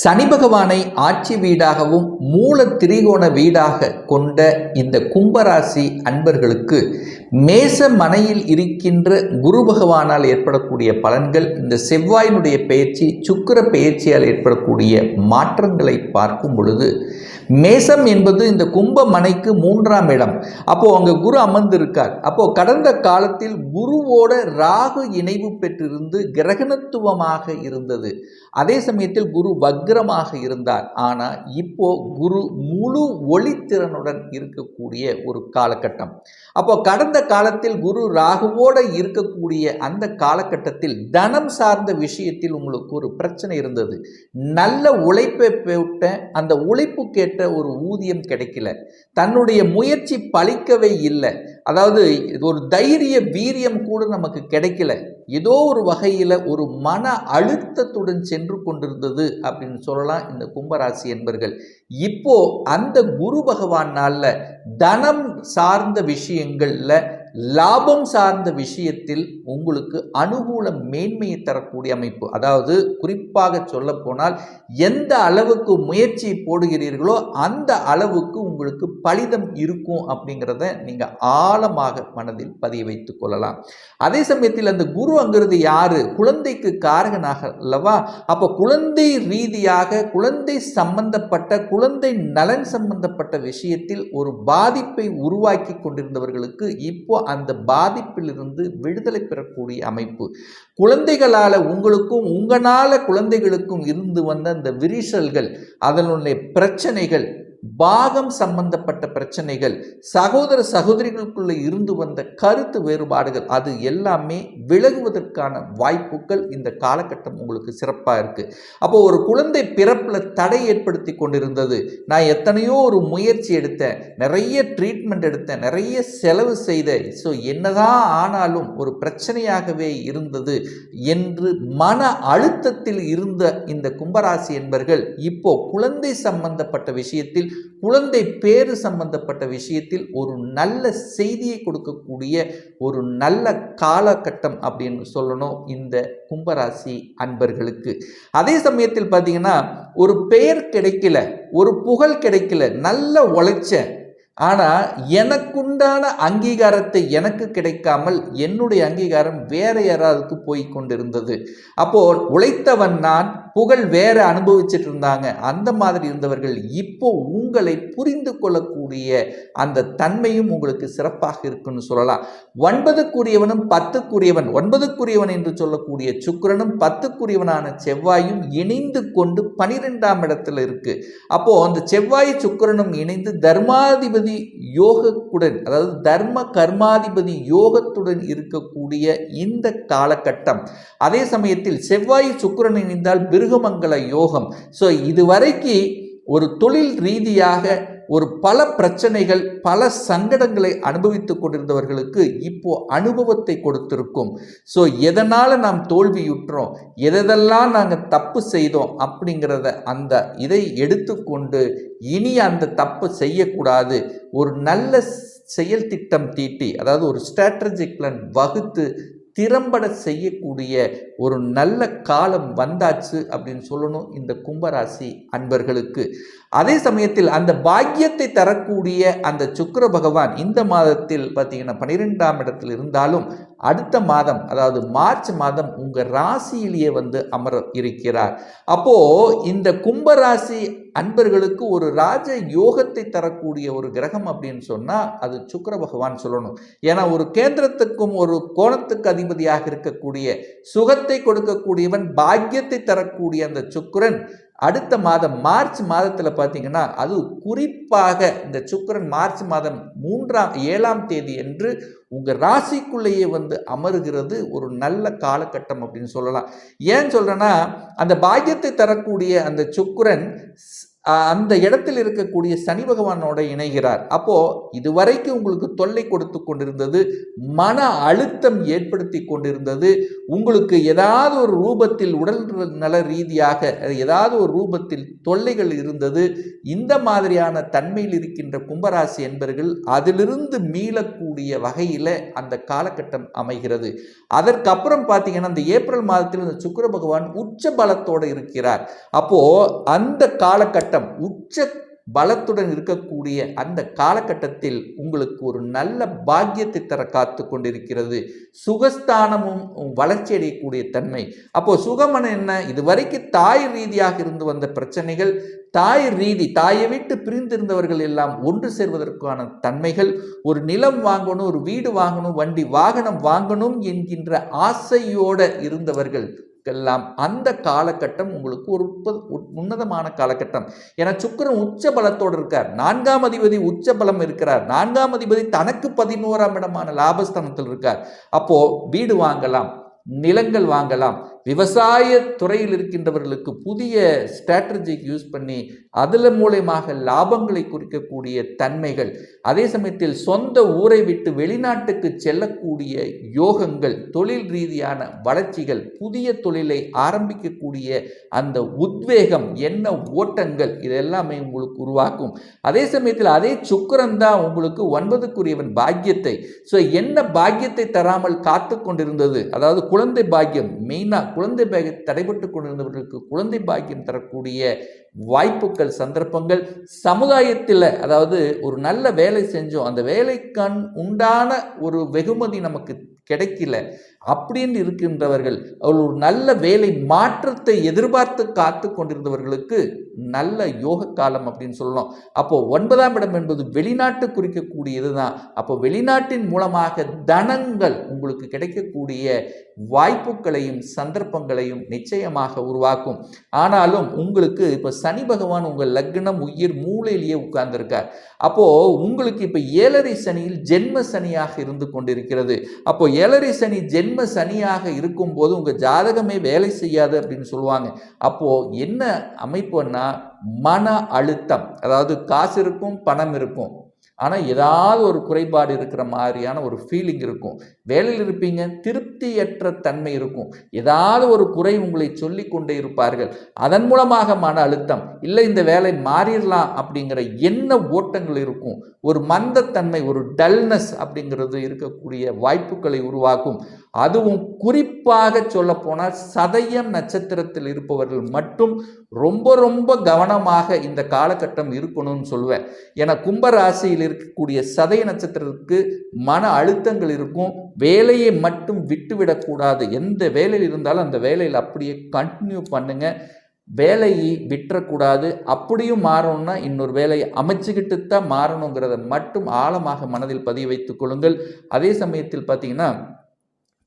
சனி பகவானை ஆட்சி வீடாகவும் மூல திரிகோண வீடாக கொண்ட இந்த கும்பராசி அன்பர்களுக்கு மேச மனையில் இருக்கின்ற குரு பகவானால் ஏற்படக்கூடிய பலன்கள் இந்த செவ்வாயினுடைய பெயர்ச்சி சுக்கிர பெயர்ச்சியால் ஏற்படக்கூடிய மாற்றங்களை பார்க்கும் பொழுது மேசம் என்பது இந்த கும்ப மனைக்கு மூன்றாம் இடம். அப்போ அங்கே குரு அமர்ந்திருக்கார். அப்போ கடந்த காலத்தில் குருவோட ராகு இணைவு பெற்றிருந்து கிரகணத்துவமாக இருந்தது. அதே சமயத்தில் குரு வக்ரமாக இருந்தார் ஆனால் இப்போ குரு முழு ஒளித்திறனுடன் இருக்கக்கூடிய ஒரு காலகட்டம். அப்போ கடந்த காலத்தில் குரு ராகுவோட இருக்கக்கூடிய அந்த காலகட்டத்தில் தனம் சார்ந்த விஷயத்தில் உங்களுக்கு ஒரு பிரச்சனை இருந்தது. நல்ல உழைப்பை போட்ட அந்த உழைப்பு கேட்ட ஒரு ஊதியம் கிடைக்கல. தன்னுடைய முயற்சி பழிக்கவே இல்லை. அதாவது ஒரு தைரிய வீரியம் கூட நமக்கு கிடைக்கல. ஏதோ ஒரு வகையில் ஒரு மன அழுத்தத்துடன் சென்று கொண்டிருந்தது அப்படின்னு சொல்லலாம் இந்த கும்பராசி என்பர்கள். இப்போ அந்த குரு பகவானால தனம் சார்ந்த விஷயங்களில் லாபம் சார்ந்த விஷயத்தில் உங்களுக்கு அனுகூல மேன்மையை தரக்கூடிய அமைப்பு. அதாவது குறிப்பாக சொல்ல போனால் எந்த அளவுக்கு முயற்சி போடுகிறீர்களோ அந்த அளவுக்கு உங்களுக்கு பலிதம் இருக்கும் அப்படிங்கிறத நீங்கள் ஆழமாக மனதில் பதிய வைத்து கொள்ளலாம். அதே சமயத்தில் அந்த குரு அங்கிறது யாரு? குழந்தைக்கு காரகனாக அல்லவா? அப்போ குழந்தை ரீதியாக குழந்தை சம்பந்தப்பட்ட குழந்தை நலன் சம்பந்தப்பட்ட விஷயத்தில் ஒரு பாதிப்பை உருவாக்கி கொண்டிருந்தவர்களுக்கு இப்போ அந்த பாதிப்பிலிருந்து விடுதலை பெறக்கூடிய அமைப்பு. குழந்தைகளால் உங்களுக்கும் உங்களால் குழந்தைகளுக்கும் இருந்து வந்த அந்த விரிசல்கள் அதனுடைய பிரச்சனைகள் பாகம் சம்பந்தப்பட்ட பிரச்சனைகள் சகோதர சகோதரிகளுக்குள்ளே இருந்து வந்த கருத்து வேறுபாடுகள் அது எல்லாமே விலகுவதற்கான வாய்ப்புகள் இந்த காலகட்டம் உங்களுக்கு சிறப்பாக இருக்குது அப்போ ஒரு குழந்தை பிறப்பில் தடை ஏற்படுத்தி கொண்டிருந்தது. நான் எத்தனையோ ஒரு முயற்சி எடுத்தேன் நிறைய ட்ரீட்மெண்ட் எடுத்தேன் நிறைய செலவு செய்தேன். ஸோ என்னதான் ஆனாலும் ஒரு பிரச்சனையாகவே இருந்தது என்று மன அழுத்தத்தில் இருந்த இந்த கும்பராசி என்பர்கள் இப்போ குழந்தை சம்பந்தப்பட்ட விஷயத்தில் குழந்தை பேரு சம்பந்தப்பட்ட விஷயத்தில் ஒரு நல்ல செய்தியை கொடுக்கக்கூடிய ஒரு நல்ல காலகட்டம் அப்படின்னு சொல்லணும் இந்த கும்பராசி அன்பர்களுக்கு. அதே சமயத்தில் பார்த்தீங்கன்னா ஒரு பெயர் கிடைக்கல ஒரு புகழ் கிடைக்கல நல்ல உழைச்ச ஆனால் எனக்குண்டான அங்கீகாரத்தை எனக்கு கிடைக்காமல் என்னுடைய அங்கீகாரம் வேற யாராவதுக்கு போய் கொண்டிருந்தது. அப்போ உழைத்தவன் நான் புகழ் வேற அனுபவிச்சுட்டு இருந்தாங்க அந்த மாதிரி இருந்தவர்கள் இப்போ உங்களை புரிந்து கொள்ளக்கூடிய அந்த தன்மையும் உங்களுக்கு சிறப்பாக இருக்குன்னு சொல்லலாம். ஒன்பதுக்குரியவனும் பத்துக்குரியவன். ஒன்பதுக்குரியவன் என்று சொல்லக்கூடிய சுக்கிரனும் பத்துக்குரியவனான செவ்வாயும் இணைந்து கொண்டு பனிரெண்டாம் இடத்துல இருக்கு. அப்போ அந்த செவ்வாய் சுக்கிரனும் இணைந்து தர்மாதிபதி யோகத்துடன் அதாவது தர்ம கர்மாதிபதி யோகத்துடன் இருக்கக்கூடிய இந்த காலகட்டம். அதே சமயத்தில் செவ்வாய் சுக்கிரன் இணைந்தால் பிருகமங்கல யோகம். ஸோ இதுவரைக்கு ஒரு தொழில் ரீதியாக ஒரு பல பிரச்சனைகள் பல சங்கடங்களை அனுபவித்துக் கொண்டிருந்தவர்களுக்கு இப்போ அனுபவத்தை கொடுத்திருக்கும். ஸோ எதனால் நாம் தோல்வியுற்றோம்? எதெல்லாம் நாங்கள் தப்பு செய்தோம்? அப்படிங்கிறத அந்த இதை எடுத்துக்கொண்டு இனி அந்த தப்பு செய்யக்கூடாது. ஒரு நல்ல செயல் திட்டம் தீட்டி அதாவது ஒரு ஸ்ட்ராட்டஜிக் பிளான் வகுத்து திறம்பட செய்யக்கூடிய ஒரு நல்ல காலம் வந்தாச்சு அப்படின்னு சொல்லணும் இந்த கும்பராசி அன்பர்களுக்கு. அதே சமயத்தில் அந்த பாக்கியத்தை தரக்கூடிய அந்த சுக்கர பகவான் இந்த மாதத்தில் பார்த்தீங்கன்னா பன்னிரெண்டாம் இடத்தில் இருந்தாலும் அடுத்த மாதம் அதாவது மார்ச் மாதம் உங்கள் ராசியிலேயே வந்து அமர இருக்கிறார். அப்போ இந்த கும்பராசி அன்பர்களுக்கு ஒரு ராஜ யோகத்தை தரக்கூடிய ஒரு கிரகம் அப்படின்னு சொன்னால் அது சுக்கர பகவான் சொல்லணும். ஏன்னா ஒரு கேந்திரத்துக்கும் ஒரு கோணத்துக்கு அதிபதியாக இருக்கக்கூடிய சுகத்தை கொடுக்கக்கூடியவன் பாக்கியத்தை தரக்கூடிய அந்த சுக்கரன் அடுத்த மாதம் மார்ச் மாதத்தில் பார்த்தீங்கன்னா அது குறிப்பாக இந்த சுக்கரன் மார்ச் மாதம் மூன்றாம் ஏழாம் தேதி என்று உங்கள் ராசிக்குள்ளேயே வந்து அமருகிறது ஒரு நல்ல காலகட்டம் அப்படின்னு சொல்லலாம். ஏன் சொல்கிறேன்னா அந்த பாக்கியத்தை தரக்கூடிய அந்த சுக்கரன் அந்த இடத்தில் இருக்கக்கூடிய சனி பகவானோட இணைகிறார். அப்போ இதுவரைக்கும் உங்களுக்கு தொல்லை கொடுத்து கொண்டிருந்தது மன அழுத்தம் ஏற்படுத்தி கொண்டிருந்தது உங்களுக்கு ஏதாவது ஒரு ரூபத்தில் உடல் நல ரீதியாக ஏதாவது ஒரு ரூபத்தில் தொல்லைகள் இருந்தது இந்த மாதிரியான தன்மையில் இருக்கின்ற கும்பராசி என்பர்கள் அதிலிருந்து மீளக்கூடிய வகையில் அந்த காலகட்டம் அமைகிறது. அதற்கப்புறம் பார்த்தீங்கன்னா அந்த ஏப்ரல் மாதத்தில் இந்த சுக்கர பகவான் உச்ச பலத்தோடு இருக்கிறார். அப்போ அந்த காலகட்டம் உச்ச பலத்துடன் இருக்கக்கூடிய அந்த காலகட்டத்தில் உங்களுக்கு ஒரு நல்ல பாக்கியத்தை தர காத்து கொண்டிருக்கிறது. சுகஸ்தானமும் வளர்ச்சி அடையக்கூடிய தன்மை. அப்போ சுகமன என்ன? இதுவரைக்கும் தாய் ரீதியாக இருந்து வந்த பிரச்சனைகள் தாய் ரீதி தாயை விட்டு பிரிந்திருந்தவர்கள் எல்லாம் ஒன்று சேர்வதற்கான தன்மைகள் ஒரு நிலம் வாங்கணும் ஒரு வீடு வாங்கணும் வண்டி வாகனம் வாங்கணும் என்கின்ற ஆசையோட இருந்தவர்கள் எல்லாம் அந்த காலகட்டம் உங்களுக்கு ஒரு உற்ப- உன்னதமான காலகட்டம். ஏன்னா சுக்கிரன் உச்ச பலத்தோடு இருக்கார். நான்காம் அதிபதி உச்ச பலம் இருக்கிறார். நான்காம் அதிபதி தனக்கு பதினோராம் இடமான லாபஸ்தானத்தில் இருக்கார். அப்போ வீடு வாங்கலாம் நிலங்கள் வாங்கலாம் விவசாய துறையில் இருக்கின்றவர்களுக்கு புதிய ஸ்ட்ராட்டஜிக் யூஸ் பண்ணி அதில் மூலயமாக லாபங்களை குறிக்கக்கூடிய தன்மைகள் அதே சமயத்தில் சொந்த ஊரை விட்டு வெளிநாட்டுக்கு செல்லக்கூடிய யோகங்கள் தொழில் ரீதியான வளர்ச்சிகள் புதிய தொழிலை ஆரம்பிக்கக்கூடிய அந்த உத்வேகம் என்ன ஓட்டங்கள் இதெல்லாமே உங்களுக்கு உருவாக்கும். அதே சமயத்தில் அதே சுக்கரன் தான் உங்களுக்கு ஒன்பதுக்குரியவன் பாக்கியத்தை. ஸோ என்ன பாக்கியத்தை தராமல் காத்து கொண்டிருந்தது? அதாவது குழந்தை பாக்கியம் மெயினாக குழந்தை பாக்கியம் தடைபட்டு கொண்டிருந்தவர்களுக்கு குழந்தை பாக்கியம் தரக்கூடிய வாய்ப்புகள் சந்தர்ப்பங்கள் சமுதாயத்தில் அதாவது ஒரு நல்ல வேலை செஞ்சோம் அந்த வேலைக்கான் உண்டான ஒரு வெகுமதி நமக்கு கிடைக்கல அப்படின்னு இருக்கின்றவர்கள் அவர்கள் ஒரு நல்ல வேலை மாற்றத்தை எதிர்பார்த்து காத்து கொண்டிருந்தவர்களுக்கு நல்ல யோக காலம் அப்படின்னு சொல்லலாம் அப்போ ஒன்பதாம் இடம் என்பது வெளிநாட்டு குறிக்கக்கூடியது தான் அப்போ வெளிநாட்டின் மூலமாக தனங்கள் உங்களுக்கு கிடைக்கக்கூடிய வாய்ப்புகளையும் சந்தர்ப்பங்களையும் நிச்சயமாக உருவாக்கும். ஆனாலும் உங்களுக்கு இப்போ சனி பகவான் உங்கள் லக்னம் உயிர் மூளையிலேயே உட்கார்ந்துருக்கார். அப்போது உங்களுக்கு இப்போ ஏழரை சனியில் ஜென்ம சனியாக இருந்து கொண்டிருக்கிறது. அப்போ ஏழரை சனி ஜென்ம சனியாக இருக்கும்போது உங்கள் ஜாதகமே வேலை செய்யாது அப்படின்னு சொல்லுவாங்க. அப்போது என்ன அமைப்புன்னா மன அழுத்தம். அதாவது காசு இருக்கும் பணம் இருக்கும். ஆனால் ஏதாவது ஒரு குறைபாடு இருக்கிற மாதிரியான ஒரு ஃபீலிங் இருக்கும். வேலையில் இருப்பீங்க திருப்தியற்ற தன்மை இருக்கும். ஏதாவது ஒரு குறை உங்களை சொல்லி கொண்டே இருப்பார்கள். அதன் மூலமாக மன அழுத்தம் இல்லை இந்த வேலை மாறிடலாம் அப்படிங்கிற என்ன ஓட்டங்கள் இருக்கும். ஒரு மந்தத்தன்மை ஒரு டல்னஸ் அப்படிங்கிறது இருக்கக்கூடிய வாய்ப்புகளை உருவாக்கும். அதுவும் குறிப்பாக சொல்லப்போனால் சதயம் நட்சத்திரத்தில் இருப்பவர்கள் மட்டும் ரொம்ப ரொம்ப கவனமாக இந்த காலகட்டம் இருக்கணும்னு சொல்லுவேன் ஏன்னா கும்பராசியில் இருக்கக்கூடிய சதய நட்சத்திரத்துக்கு மன அழுத்தங்கள் இருக்கும். வேலையை மட்டும் விட்டுவிடக்கூடாது எந்த வேலையில் இருந்தாலும் அந்த வேலையில் அப்படியே கண்டினியூ பண்ணுங்க. வேலையை விட்டுறக்கூடாது அப்படியும் மாறணும்னா இன்னொரு வேலையை அமைச்சுக்கிட்டு தான் மாறணுங்கிறத மட்டும் ஆழமாக மனதில் பதிய வைத்துக் கொள்ளுங்கள். அதே சமயத்தில் பார்த்தீங்கன்னா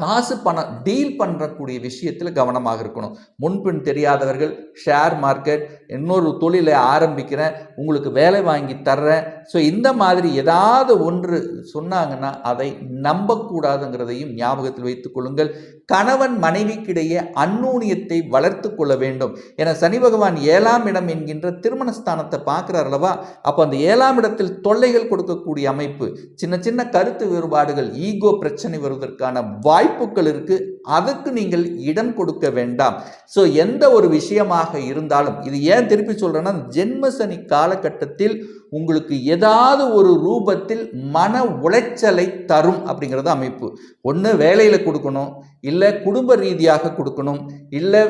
காசு பணம் டீல் பண்ணுறக்கூடிய விஷயத்தில் கவனமாக இருக்கணும். முன்பின் தெரியாதவர்கள் ஷேர் மார்க்கெட் இன்னொரு தொழிலை ஆரம்பிக்கிறேன் உங்களுக்கு வேலை வாங்கி தர்றேன். ஸோ இந்த மாதிரி ஏதாவது ஒன்று சொன்னாங்கன்னா அதை நம்பக்கூடாதுங்கிறதையும் ஞாபகத்தில் வைத்துக் கொள்ளுங்கள். கணவன் மனைவிக்கிடையே அந்நூனியத்தை வளர்த்து கொள்ள வேண்டும். என சனி பகவான் ஏழாம் இடம் என்கின்ற திருமணஸ்தானத்தை பார்க்குறார் அல்லவா? அப்போ அந்த ஏழாம் இடத்தில் தொல்லைகள் கொடுக்கக்கூடிய அமைப்பு சின்ன சின்ன கருத்து வேறுபாடுகள் ஈகோ பிரச்சனை வருவதற்கான வாய்ப்புகள் இருக்கு அதுக்கு நீங்கள் இடம் கொடுக்க வேண்டாம். ஸோ எந்த ஒரு விஷயமாக இருந்தாலும் இது ஏன் திருப்பி சொல்றேன்னா ஜென்மசனி காலகட்டத்தில் உங்களுக்கு ஏதாவது ஒரு ரூபத்தில் மன உளைச்சலை தரும் அப்படிங்கிறது அமைப்பு. ஒன்று வேலையில் கொடுக்கணும் இல்லை குடும்ப ரீதியாக கொடுக்கணும் இல்லை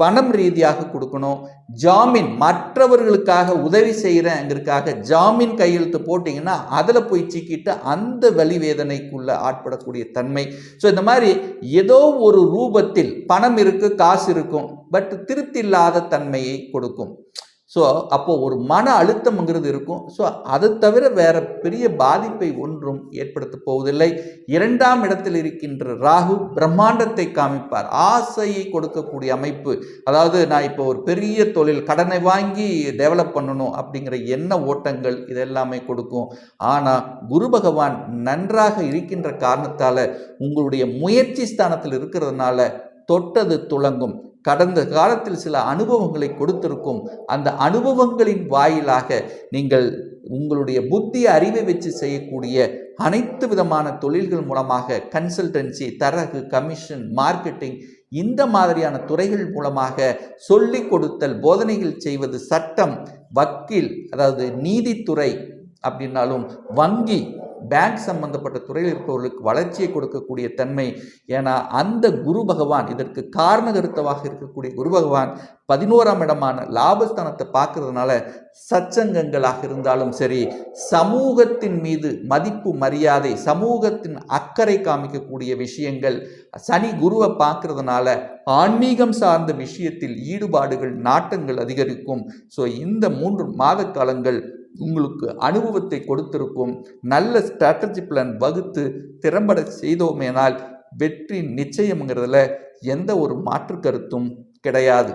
பணம் ரீதியாக கொடுக்கணும். ஜாமீன் மற்றவர்களுக்காக உதவி செய்கிறேங்கிறதுக்காக ஜாமீன் கையெழுத்து போட்டிங்கன்னா அதில் போய் சிக்கிட்டு அந்த வலி வேதனைக்குள்ளே ஆட்படக்கூடிய தன்மை. ஸோ இந்த மாதிரி ஏதோ ஒரு ரூபத்தில் பணம் இருக்குது காசு இருக்கும் பட் திருப்தி இல்லாத தன்மையை கொடுக்கும். ஸோ அப்போது ஒரு மன அழுத்தம்ங்கிறது இருக்கும். ஸோ அதை தவிர வேற பெரிய பாதிப்பை ஒன்றும் ஏற்படுத்த போவதில்லை. இரண்டாம் இடத்தில் இருக்கின்ற ராகு பிரம்மாண்டத்தை காமிப்பார். ஆசையை கொடுக்கக்கூடிய அமைப்பு. அதாவது நான் இப்போ ஒரு பெரிய தொழில் கடனை வாங்கி டெவலப் பண்ணணும் அப்படிங்கிற எண்ண ஓட்டங்கள் இதெல்லாமே கொடுக்கும். ஆனால் குரு பகவான் நன்றாக இருக்கின்ற காரணத்தால் உங்களுடைய முயற்சி ஸ்தானத்தில் இருக்கிறதுனால தொட்டது துளங்கும். கடந்த காலத்தில் சில அனுபவங்களை கொடுத்திருக்கும். அந்த அனுபவங்களின் வாயிலாக நீங்கள் உங்களுடைய புத்தி அறிவை வச்சு செய்யக்கூடிய அனைத்து விதமான தொழில்கள் மூலமாக கன்சல்டன்சி தரகு கமிஷன் மார்க்கெட்டிங் இந்த மாதிரியான துறைகள் மூலமாக சொல்லிக் கொடுத்தல் போதனைகள் செய்வது சட்டம் வக்கீல் அதாவது நீதித்துறை அப்படின்னாலும் வங்கி பேங்க் சம்பந்தப்பட்ட துறையில் இருப்பவர்களுக்கு வளர்ச்சியை கொடுக்கக்கூடிய தன்மை. ஏன்னா அந்த குரு பகவான் இதற்கு காரணகருத்தவாக இருக்கக்கூடிய குரு பகவான் பதினோராம் இடமான லாபஸ்தானத்தை பார்க்கறதுனால சச்சங்கங்களாக இருந்தாலும் சரி சமூகத்தின் மீது மதிப்பு மரியாதை சமூகத்தின் அக்கறை காமிக்கக்கூடிய விஷயங்கள் சனி குருவை பார்க்கறதுனால ஆன்மீகம் சார்ந்த விஷயத்தில் ஈடுபாடுகள் நாட்டங்கள் அதிகரிக்கும். ஸோ இந்த மூன்று மாத காலங்கள் உங்களுக்கு அனுபவத்தை கொடுத்திருக்கும் நல்ல ஸ்ட்ராட்டஜி பிளான் வகுத்து திறம்பட செய்தோமேனால் வெற்றி நிச்சயம்ங்கிறதுல எந்த ஒரு மாற்று கருத்தும் கிடையாது.